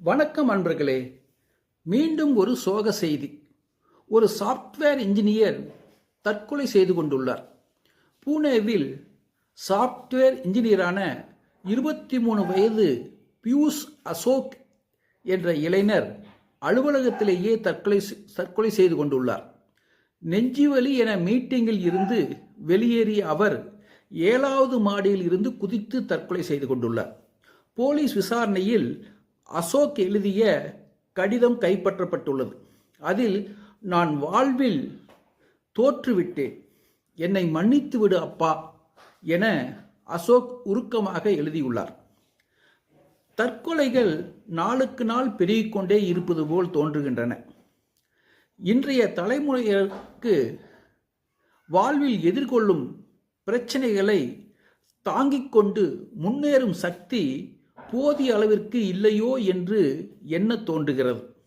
வணக்கம் அன்பர்களே. மீண்டும் ஒரு சோக செய்தி. ஒரு சாஃப்ட்வேர் இன்ஜினியர் தற்கொலை செய்து கொண்டுள்ளார். பூனேவில் சாஃப்ட்வேர் இன்ஜினியரான இருபத்தி மூணு வயது பியூஷ் அசோக் என்ற இளைஞர் அலுவலகத்திலேயே தற்கொலை தற்கொலை செய்து கொண்டுள்ளார். நெஞ்சுவலி என மீட்டிங்கில் இருந்து வெளியேறிய அவர் ஏழாவது மாடியில் இருந்து குதித்து தற்கொலை செய்து கொண்டுள்ளார். போலீஸ் விசாரணையில் அசோக் எழுதிய கடிதம் கைப்பற்றப்பட்டுள்ளது. அதில் நான் வாழ்வில் தோற்றுவிட்டேன். என்னை மன்னித்து விடு அப்பா என அசோக் உருக்கமாக எழுதியுள்ளார். தற்கொலைகள் நாளுக்கு நாள் பெருகிக்கொண்டே இருப்பது போல் தோன்றுகின்றன. இன்றைய தலைமுறைகளுக்கு வாழ்வில் எதிர்கொள்ளும் பிரச்சனைகளை தாங்கிக் கொண்டு முன்னேறும் சக்தி போதிய அளவிற்கு இல்லையோ என்று என்ன தோன்றுகிறது.